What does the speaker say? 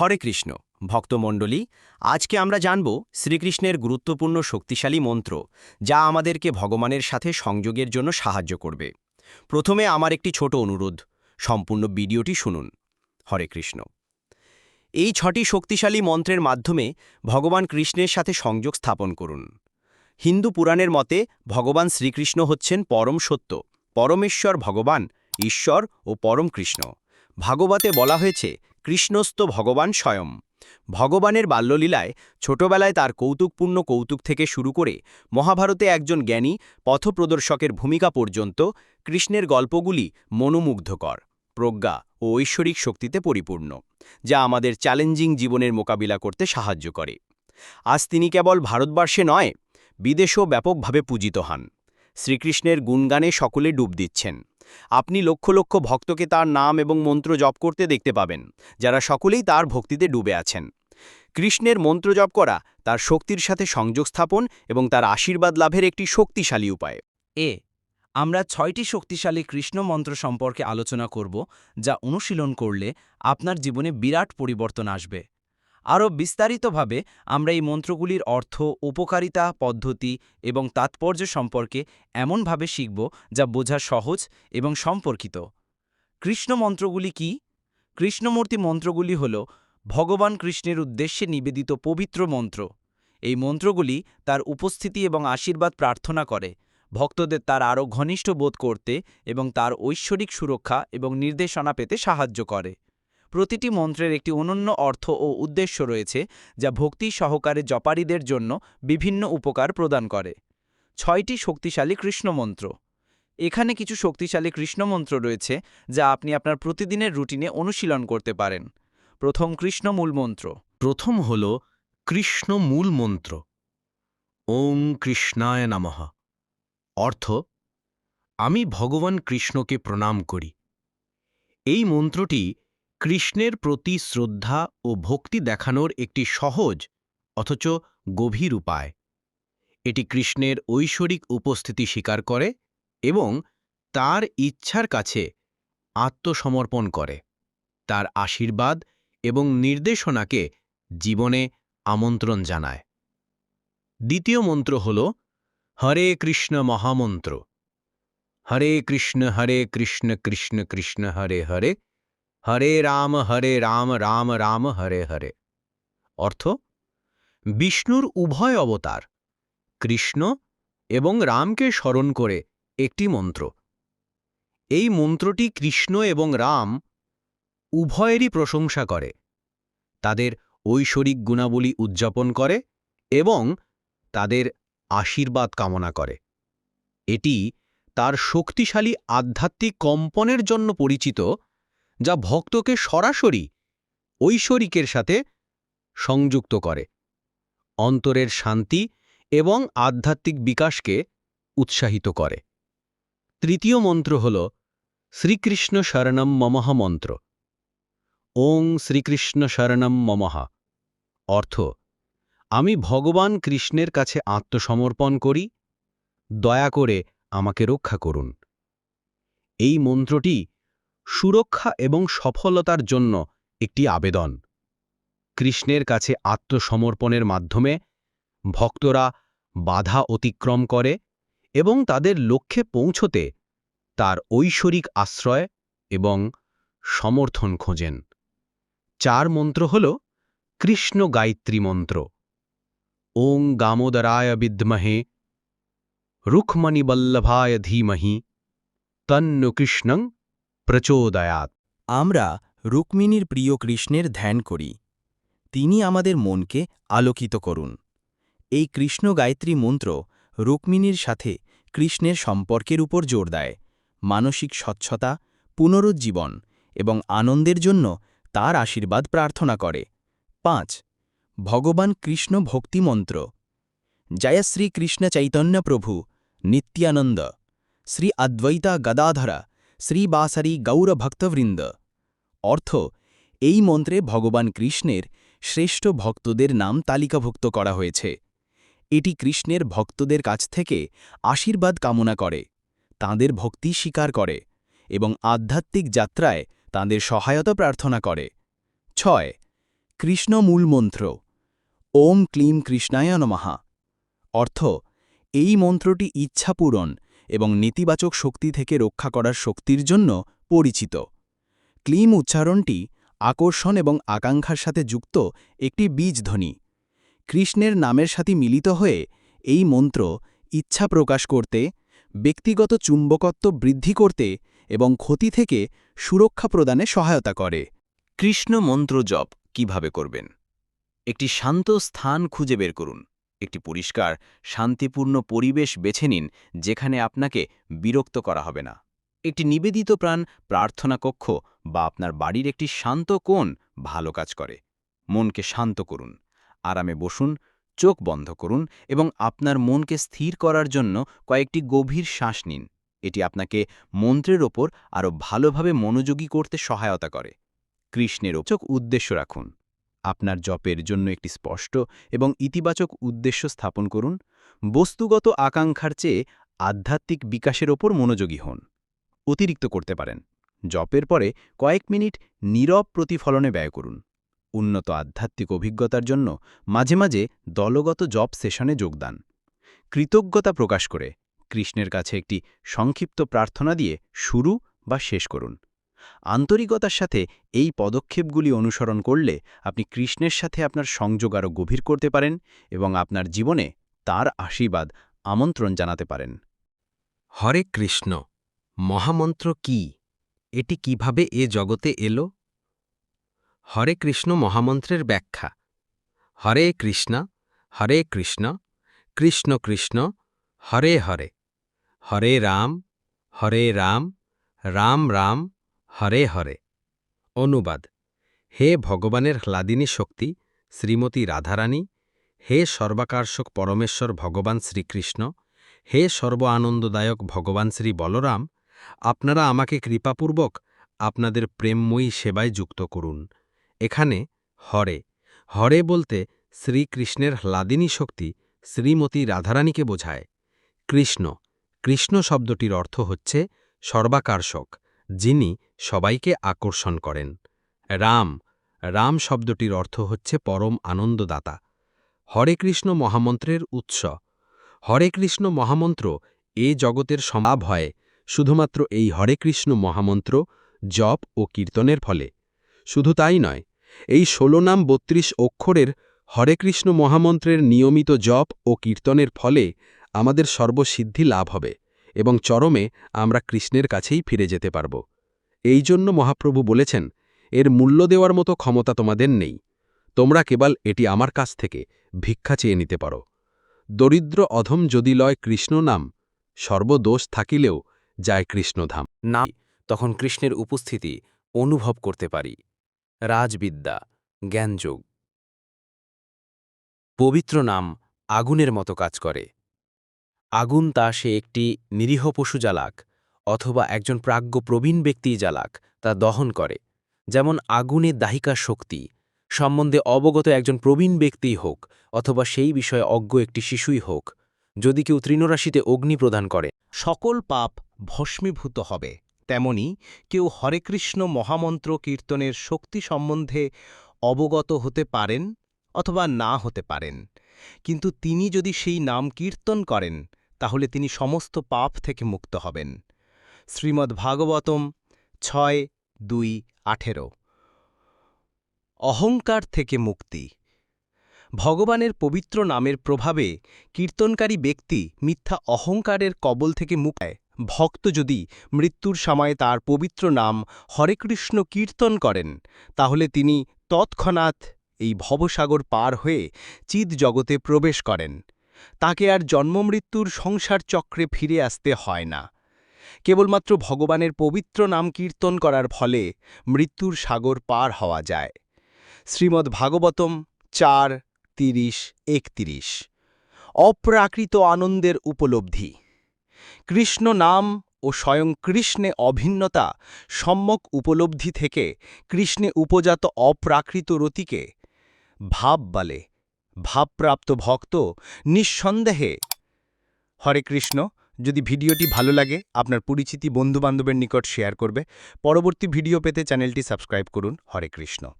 হরে কৃষ্ণ, ভক্তমণ্ডলী, আজকে আমরা জানব শ্রীকৃষ্ণের গুরুত্বপূর্ণ শক্তিশালী মন্ত্র, যা আমাদেরকে ভগবানের সাথে সংযোগের জন্য সাহায্য করবে। প্রথমে আমার একটি ছোট অনুরোধ, সম্পূর্ণ ভিডিওটি শুনুন। হরে কৃষ্ণ। এই ছটি শক্তিশালী মন্ত্রের মাধ্যমে ভগবান কৃষ্ণের সাথে সংযোগ স্থাপন করুন। হিন্দু পুরাণের মতে, ভগবান শ্রীকৃষ্ণ হচ্ছেন পরম সত্য, পরমেশ্বর ভগবান, ঈশ্বর ও পরম কৃষ্ণ। ভাগবতে বলা হয়েছে কৃষ্ণস্থ ভগবান স্বয়ং। ভগবানের বাল্যলীলায় ছোটবেলায় তার কৌতুকপূর্ণ কৌতুক থেকে শুরু করে মহাভারতে একজন জ্ঞানী পথপ্রদর্শকের ভূমিকা পর্যন্ত কৃষ্ণের গল্পগুলি মনোমুগ্ধকর, প্রজ্ঞা ও ঐশ্বরিক শক্তিতে পরিপূর্ণ, যা আমাদের চ্যালেঞ্জিং জীবনের মোকাবিলা করতে সাহায্য করে। আজ তিনি কেবল ভারতবর্ষে নয়, বিদেশেও ব্যাপকভাবে পূজিত হন। শ্রীকৃষ্ণের গুণগানে সকলে ডুব দিচ্ছেন। আপনি লক্ষ লক্ষ ভক্তকে তার নাম এবং মন্ত্র জপ করতে দেখতে পাবেন, যারা সকলেই তার ভক্তিতে ডুবে আছেন। কৃষ্ণের মন্ত্র জপ করা তার শক্তির সাথে সংযোগ স্থাপন এবং তার আশীর্বাদ লাভের একটি শক্তিশালী উপায়। এ, আমরা ছয়টি শক্তিশালী কৃষ্ণ মন্ত্র সম্পর্কে আলোচনা করব, যা অনুশীলন করলে আপনার জীবনে বিরাট পরিবর্তন আসবে। আরও বিস্তারিতভাবে আমরা এই মন্ত্রগুলির অর্থ, উপকারিতা, পদ্ধতি এবং তাৎপর্য সম্পর্কে এমনভাবে শিখব যা বোঝা সহজ এবং সম্পর্কিত। কৃষ্ণ মন্ত্রগুলি কি? কৃষ্ণমূর্তি মন্ত্রগুলি হল ভগবান কৃষ্ণের উদ্দেশ্যে নিবেদিত পবিত্র মন্ত্র। এই মন্ত্রগুলি তার উপস্থিতি এবং আশীর্বাদ প্রার্থনা করে। ভক্তদের তার আরও ঘনিষ্ঠ বোধ করতে এবং তার ঐশ্বরিক সুরক্ষা এবং নির্দেশনা পেতে সাহায্য করে। প্রতিটি মন্ত্রের একটি অনন্য অর্থ ও উদ্দেশ্য রয়েছে, যা ভক্তি সহকারে জপারীদের জন্য বিভিন্ন উপকার প্রদান করে। ছয়টি শক্তিশালী কৃষ্ণমন্ত্র। এখানে কিছু শক্তিশালী কৃষ্ণমন্ত্র রয়েছে, যা আপনি আপনার প্রতিদিনের রুটিনে অনুশীলন করতে পারেন। প্রথম কৃষ্ণ মূলমন্ত্র প্রথম হল কৃষ্ণ মূল মন্ত্র ওং কৃষ্ণায় নমঃ। অর্থ, আমি ভগবান কৃষ্ণকে প্রণাম করি। এই মন্ত্রটি কৃষ্ণের প্রতি শ্রদ্ধা ও ভক্তি দেখানোর একটি সহজ, অথচ গভীর উপায়। এটি কৃষ্ণের ঐশ্বরিক উপস্থিতি স্বীকার করে এবং তার ইচ্ছার কাছে আত্মসমর্পণ করে। তার আশীর্বাদ এবং নির্দেশনাকে জীবনে আমন্ত্রণ জানায়। দ্বিতীয় মন্ত্র হল, হরে কৃষ্ণ মহামন্ত্র। হরে কৃষ্ণ হরে কৃষ্ণ কৃষ্ণ কৃষ্ণ, হরে হরে। হরে রাম হরে রাম রাম রাম, হরে হরে। অর্থ, বিষ্ণুর উভয় অবতার, কৃষ্ণ এবং রামকে স্মরণ করে একটি মন্ত্র। এই মন্ত্রটি কৃষ্ণ এবং রাম উভয়েরই প্রশংসা করে, তাদের ঐশ্বরিক গুণাবলী উদযাপন করে এবং তাদের আশীর্বাদ কামনা করে। এটি তার শক্তিশালী আধ্যাত্মিক কম্পনের জন্য পরিচিত যা ভক্তকে সরাসরি ঐশ্বরিকের সাথে সংযুক্ত করে। অন্তরের শান্তি এবং আধ্যাত্মিক বিকাশকে উৎসাহিত করে। তৃতীয় মন্ত্র হল, শ্রীকৃষ্ণ শরণম মমহ মন্ত্র। ওং শ্রীকৃষ্ণ শরণম মমহা অর্থ, আমি ভগবান কৃষ্ণের কাছে আত্মসমর্পণ করি, দয়া করে আমাকে রক্ষা করুন। এই মন্ত্রটি সুরক্ষা এবং সফলতার জন্য একটি আবেদন। কৃষ্ণের কাছে আত্মসমর্পণের মাধ্যমে ভক্তরা বাধা অতিক্রম করে এবং তাদের লক্ষ্যে পৌঁছতে তার ঐশ্বরিক আশ্রয় এবং সমর্থন খোঁজেন। চার মন্ত্র হল কৃষ্ণ গায়ত্রী মন্ত্র। ওং গামোদরায় বিদ্মহে রুক্মণিবল্লভায় ধীমহি, তন্ন কৃষ্ণং প্রচোদয়াৎ আমরা রুক্মিণীর প্রিয় কৃষ্ণের ধ্যান করি। তিনি আমাদের মনকে আলোকিত করুন। এই কৃষ্ণ গায়ত্রী মন্ত্র রুক্মিণীর সাথে কৃষ্ণের সম্পর্কের উপর জোর দেয়। মানসিক স্বচ্ছতা, পুনরুজ্জীবন এবং আনন্দের জন্য তার আশীর্বাদ প্রার্থনা করে। পাঁচ, ভগবান কৃষ্ণ ভক্তিমন্ত্র জয় শ্রী কৃষ্ণ চৈতন্য প্রভু নিত্যানন্দ। শ্রী অদ্বৈতা গদাধরা শ্রীবাসারী গৌরভক্তবৃন্দ। অর্থ, এই মন্ত্রে ভগবান কৃষ্ণের শ্রেষ্ঠ ভক্তদের নাম তালিকাভুক্ত করা হয়েছে। এটি কৃষ্ণের ভক্তদের কাছ থেকে আশীর্বাদ কামনা করে, তাঁদের ভক্তি স্বীকার করে এবং আধ্যাত্মিক যাত্রায় তাঁদের সহায়তা প্রার্থনা করে। ছয়, কৃষ্ণ মূল মন্ত্র, ওম ক্লিম কৃষ্ণায় নমহা অর্থ, এই মন্ত্রটি ইচ্ছা পূরণ এবং নেতিবাচক শক্তি থেকে রক্ষা করার শক্তির জন্য পরিচিত। ক্লিম উচ্চারণটি আকর্ষণ এবং আকাঙ্ক্ষার সাথে যুক্ত একটি বীজধ্বনি। কৃষ্ণের নামের সাথে মিলিত হয়ে এই মন্ত্র ইচ্ছা প্রকাশ করতে, ব্যক্তিগত চুম্বকত্ব বৃদ্ধি করতে এবং ক্ষতি থেকে সুরক্ষা প্রদানে সহায়তা করে। কৃষ্ণ মন্ত্র জপ কীভাবে করবেন? একটি শান্ত স্থান খুঁজে বের করুন। একটি পরিষ্কার, শান্তিপূর্ণ পরিবেশ বেছে নিন যেখানে আপনাকে বিরক্ত করা হবে না। একটি নিবেদিত প্রাণ, প্রার্থনা কক্ষ বা আপনার বাড়ির একটি শান্ত কোণ ভালো কাজ করে। মনকে শান্ত করুন, আরামে বসুন, চোখ বন্ধ করুন এবং আপনার মনকে স্থির করার জন্য কয়েকটি গভীর শ্বাস নিন। এটি আপনাকে মন্ত্রের ওপর আরও ভালোভাবে মনোযোগী করতে সহায়তা করে। কৃষ্ণের চোখ উদ্দেশ্য রাখুন। আপনার জপের জন্য একটি স্পষ্ট এবং ইতিবাচক উদ্দেশ্য স্থাপন করুন। বস্তুগত আকাঙ্ক্ষার চেয়ে আধ্যাত্মিক বিকাশের ওপর মনোযোগী হন। অতিরিক্ত করতে পারেন। জপের পরে কয়েক মিনিট নীরব প্রতিফলনে ব্যয় করুন। উন্নত আধ্যাত্মিক অভিজ্ঞতার জন্য মাঝে মাঝে দলগত জপ সেশনে যোগদান। কৃতজ্ঞতা প্রকাশ করে কৃষ্ণের কাছে একটি সংক্ষিপ্ত প্রার্থনা দিয়ে শুরু বা শেষ করুন। আন্তরিকতার সাথে এই পদক্ষেপগুলি অনুসরণ করলে আপনি কৃষ্ণের সাথে আপনার সংযোগ আরও গভীর করতে পারেন এবং আপনার জীবনে তার আশীর্বাদ আমন্ত্রণ জানাতে পারেন। হরে কৃষ্ণ, মহামন্ত্র কি? এটি কীভাবে এ জগতে এলো? হরে কৃষ্ণ মহামন্ত্রের ব্যাখ্যা। হরে কৃষ্ণ হরে কৃষ্ণ কৃষ্ণ কৃষ্ণ, হরে হরে। হরে রাম হরে রাম রাম রাম হরে হরে। অনুবাদ, হে ভগবানের হ্লাদিনী শক্তি, শ্রীমতী রাধারানী, হে সর্বাকার্ষক পরমেশ্বর ভগবান শ্রীকৃষ্ণ, হে সর্ব আনন্দদায়ক ভগবান শ্রী বলরাম, আপনারা আমাকে কৃপাপূর্বক আপনাদের প্রেমময়ী সেবায় যুক্ত করুন। এখানে হরে হরে বলতে শ্রীকৃষ্ণের হ্লাদিনী শক্তি শ্রীমতী রাধারানীকে বোঝায়। কৃষ্ণ কৃষ্ণ শব্দটির অর্থ হচ্ছে সর্বাকার্ষক। যিনি সবাইকে আকর্ষণ করেন। রাম রাম শব্দটির অর্থ হচ্ছে পরম আনন্দদাতা। হরে কৃষ্ণ মহামন্ত্রের উৎস। হরে কৃষ্ণ মহামন্ত্র এ জগতের সমাভ হয় শুধুমাত্র এই হরে কৃষ্ণ মহামন্ত্র, জপ ও কীর্তনের ফলে। শুধু তাই নয়, এই ষোলো নাম বত্রিশ অক্ষরের হরে কৃষ্ণ মহামন্ত্রের নিয়মিত জপ ও কীর্তনের ফলে আমাদের সর্বসিদ্ধি লাভ হবে। এবং চরমে আমরা কৃষ্ণের কাছেই ফিরে যেতে পারব। এই জন্য মহাপ্রভু বলেছেন, এর মূল্য দেওয়ার মতো ক্ষমতা তোমাদের নেই। তোমরা কেবল এটি আমার কাছ থেকে ভিক্ষা চেয়ে নিতে পারো। দরিদ্র অধম যদি লয় কৃষ্ণ নাম, সর্বদোষ থাকিলেও যায় কৃষ্ণধাম না, তখন কৃষ্ণের উপস্থিতি অনুভব করতে পারি। রাজবিদ্যা, জ্ঞানযোগ। পবিত্র নাম আগুনের মতো কাজ করে। আগুন তা সে একটি নিরীহ পশু জ্বালাক অথবা একজন প্রাজ্ঞ প্রবীণ ব্যক্তিই জ্বালাক তা দহন করে। যেমন আগুনে দাহিকার শক্তি, সম্বন্ধে অবগত একজন প্রবীণ ব্যক্তিই হোক, অথবা সেই বিষয়ে অজ্ঞ একটি শিশুই হোক, যদি কেউ তৃণরাশিতে অগ্নি প্রদান করে। সকল পাপ ভস্মীভূত হবে, তেমনি কেউ হরেকৃষ্ণ মহামন্ত্র কীর্তনের শক্তি সম্বন্ধে অবগত হতে পারেন, অথবা না হতে পারেন। কিন্তু তিনি যদি সেই নাম কীর্তন করেন তাহলে তিনি সমস্ত পাপ থেকে মুক্ত হবেন। শ্রীমদ্ ভাগবতম ছয় দুই আঠেরো। অহংকার থেকে মুক্তি। ভগবানের পবিত্র নামের প্রভাবে কীর্তনকারী ব্যক্তি মিথ্যা অহংকারের কবল থেকে মুক্তায় ভক্ত যদি মৃত্যুর সময় তার পবিত্র নাম হরেকৃষ্ণ কীর্তন করেন, তাহলে তিনি তৎক্ষণাৎ এই ভবসাগর পার হয়ে চিদ জগতে প্রবেশ করেন। তাকে আর জন্মমৃত্যুর সংসার চক্রে ফিরে আসতে হয় না। কেবলমাত্র ভগবানের পবিত্র নাম কীর্তন করার ফলে মৃত্যুর সাগর পার হওয়া যায়। শ্রীমদ্ ভাগবতম চার, তিরিশ, একতিরিশ। অপ্রাকৃত আনন্দের উপলব্ধি। কৃষ্ণ নাম ও স্বয়ং কৃষ্ণে অভিন্নতা সম্যক উপলব্ধি থেকে কৃষ্ণে উপজাত অপ্রাকৃত রতিকে ভাব বলে। ভাবপ্রাপ্ত ভক্ত নিঃসন্দেহে। হরে কৃষ্ণ, যদি ভিডিওটি ভালো লাগে, আপনার পরিচিতি বন্ধুবান্ধবের নিকট শেয়ার করবে। পরবর্তী ভিডিও পেতে চ্যানেলটি সাবস্ক্রাইব করুন। হরে কৃষ্ণ।